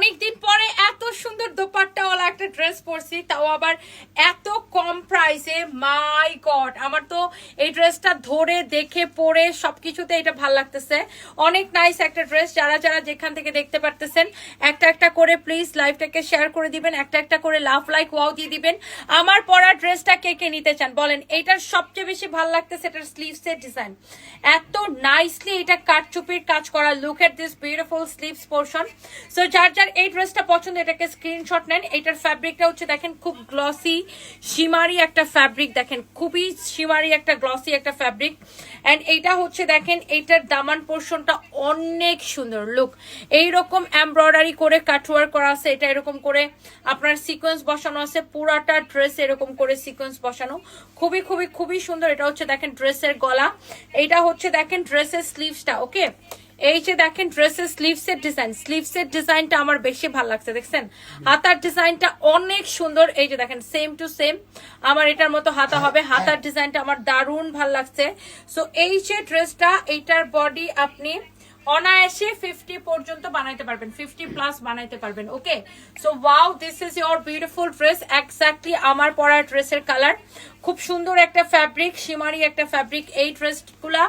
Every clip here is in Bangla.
অনেকদিন পরে এত সুন্দর দোপাট্টাওয়ালা একটা ড্রেস পরছি, তাও আবার এত কম প্রাইসে মাই গড আমার তো এই ড্রেসটা ধরে, দেখে, পরে সবকিছুতে এটা ভালো লাগতেছে। অনেক নাইস একটা ড্রেস যারা যারা যেখান থেকে দেখতে পারতেছেন, একটা একটা করে প্লিজ লাইভটাকে শেয়ার করে দিবেন, একটা একটা করে লাভ লাইক ওয়াও দিয়ে দিবেন। আমার পরা ড্রেসটা কে কে নিতে চান? বলেন, এটার সবচেয়ে বেশি ভালো লাগতেছে এটার স্লিভসের ডিজাইন এত নাইসলি এটা কাটচুপির কাজ করা। Look at this beautiful sleeves portion so যার যার এই ড্রেসটা পছন্দ, এটাকে স্ক্রিনশট নেন। এটার ফ্যাব্রিকটা হচ্ছে, দেখেন, খুব গ্লসি শিমারি একটা ফ্যাব্রিক দেখেন, খুবই শিমারি একটা গ্লসি একটা ফ্যাব্রিক এন্ড এইটা হচ্ছে, দেখেন এইটার দামান পোর্শনটা অনেক সুন্দর। লুক এইরকম এমব্রয়ডারি করে কাটওয়ার করা আছে, এটা এরকম করে আপনার সিকোয়েন্স বসানো আছে, পুরাটা ড্রেস এরকম করে সিকোয়েন্স বসানো। খুবই খুবই খুবই সুন্দর, এটা হচ্ছে দেখেন ড্রেসের গলা। এইটা হচ্ছে দেখেন ড্রেসের স্লিভসটা ওকে? এই যে দেখেন ড্রেসের স্লিভসের ডিজাইন স্লিভসের ডিজাইনটা আমার বেশি ভালো লাগছে, দেখছেন? হাতার ডিজাইনটা অনেক সুন্দর, এই যে দেখেন সেম টু সেম আমার এটার মতো হাতা হবে, হাতার ডিজাইনটা আমার দারুণ ভালো লাগছে। সো এই যে ড্রেসটা এইটার বডি আপনি অনায়াসে ফিফটি পর্যন্ত বানাইতে পারবেন ফিফটি প্লাস বানাইতে পারবেন okay so wow this is your beautiful dress exactly আমার পরা ড্রেসের কালার খুব সুন্দর একটা ফ্যাব্রিক শিমারি একটা ফ্যাব্রিক এই ড্রেসগুলা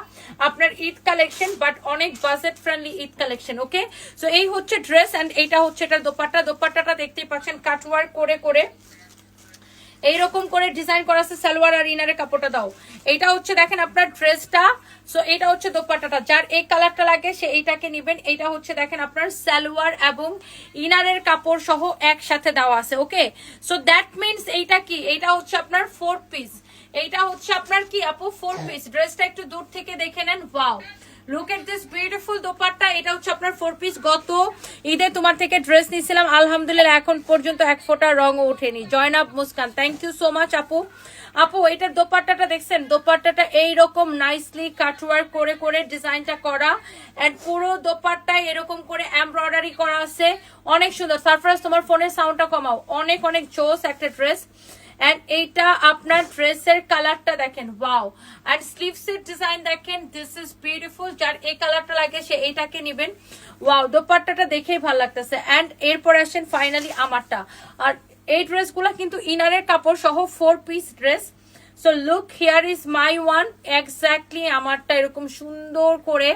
আপনার ঈদ কালেকশন বাট অনেক budget friendly Eid collection okay so এই হচ্ছে ড্রেস অ্যান্ড এইটা হচ্ছে এটা দোপাট্টা। দোপাট্টাটা দেখতেই পাচ্ছেন কাটওয়ার্ক করে করে এইরকম করে ডিজাইন করা আছে, সালোয়ার আর ইনারের কাপড়টা দাও। এইটা হচ্ছে দেখেন আপনার ড্রেসটা সো এটা হচ্ছে দোপাট্টাটা। যার এই কালারটা লাগে, সে এইটাকে নিবেন। এইটা হচ্ছে দেখেন আপনার সালোয়ার এবং ইনারের কাপড় সহ একসাথে দেওয়া আছে ওকে সো দ্যাট মিনস এইটা কি? এইটা হচ্ছে আপনার ফোর পিস এইটা হচ্ছে আপনার কি আপু? ফোর পিস ড্রেসটা একটু দূর থেকে দেখে নেন। Wow look at this beautiful dupatta এটা হচ্ছে আপনার ফোর পিস গত ঈদে তোমার থেকে ড্রেস নিয়েছিলাম। আলহামদুলিল্লাহ এখন পর্যন্ত এক ফোঁটা রঙও ওঠেনি। Zainab Muskan thank you so much আপু। আপু এটার দোপাট্টাটা দেখছেন? দোপাট্টাটা এইরকম নাইসলি কাটওয়ার্ক করে করে ডিজাইনটা করা। এন্ড পুরো দোপাট্টায় এরকম করে এমব্রয়ডারি করা আছে। অনেক সুন্দর। সারফরাজ তোমার ফোনের সাউন্ডটা কমাও। অনেক অনেক জোস একটা ড্রেস এন্ড এইটা আপনার ড্রেসের কালারটা দেখেন ওয়াও আর স্লিভস এর ডিজাইন দেখেন দিস ইজ বিউটিফুল যার এই কালারটা লাগে, সে এইটাকে নেবেন। ওয়াও দোপাট্টাটা দেখেই ভালো লাগতেছে। এন্ড এরপর আসেন ফাইনালি আমারটা। আর এই ড্রেসগুলো কিন্তু ইনারের কাপড় সহ four piece dress so look here is my one exactly আমারটা এরকম সুন্দর করে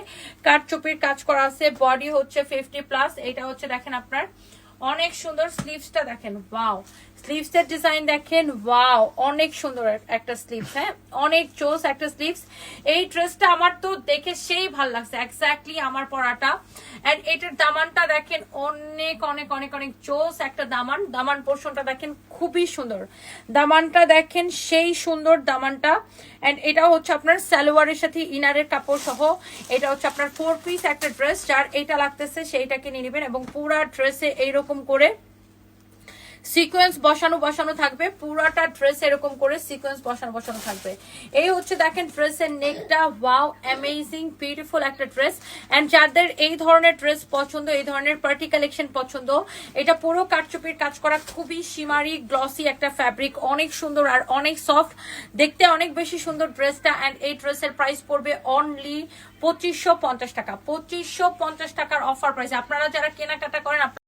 কাঠচুপির কাজ করা আছে। বডি হচ্ছে ফিফটি প্লাস এটা হচ্ছে দেখেন আপনার। অনেক সুন্দর স্লিভসটা দেখেন ওয়াও স্লিভস এর ডিজাইন দেখেন, ওয়াও, অনেক সুন্দর একটা স্লিভস হ্যাঁ? অনেক চোস একটা স্লিভস। এই ড্রেসটা আমার তো দেখে সেই ভালো লাগছে এক্স্যাক্টলি আমার পরাটা। এন্ড এটার দামানটা দেখেন, অনেক অনেক অনেক অনেক চোস একটা দামান। দামান পোর্শনটা দেখেন, খুবই সুন্দর। দামানটা দেখেন, সেই সুন্দর দামানটা। এন্ড এটা হচ্ছে আপনার সালোয়ারের সাথে ইনারের কাপড় সহ। এটা হচ্ছে আপনার ফোর পিস একটা ড্রেস যার এইটা লাগতেছে সেইটাকে নিয়ে নেবেন এবং পুরা ড্রেসে এইরকম করে সিকোয়েন্স বসানো বসানো থাকবে, পুরাটা ড্রেস এরকম করে সিকোয়েন্স বসানো বসানো থাকবে। এই হচ্ছে দেখেন ড্রেসের নেকটা, ওয়াও অ্যামেজিং বিউটিফুল একটা ড্রেস। অ্যান্ড যাদের এই ধরনের ড্রেস পছন্দ, এই ধরনের পার্টি কালেকশন পছন্দ, এটা পুরো কাটচুপির কাজ করা খুবই সীমারি গ্লসি একটা ফ্যাব্রিক অনেক সুন্দর আর অনেক সফট দেখতে অনেক বেশি সুন্দর ড্রেসটা অ্যান্ড এই ড্রেসের প্রাইস পড়বে অনলি পঁচিশশো টাকা। পঁচিশশো টাকার অফার প্রাইস আপনারা যারা কেনাকাটা করেন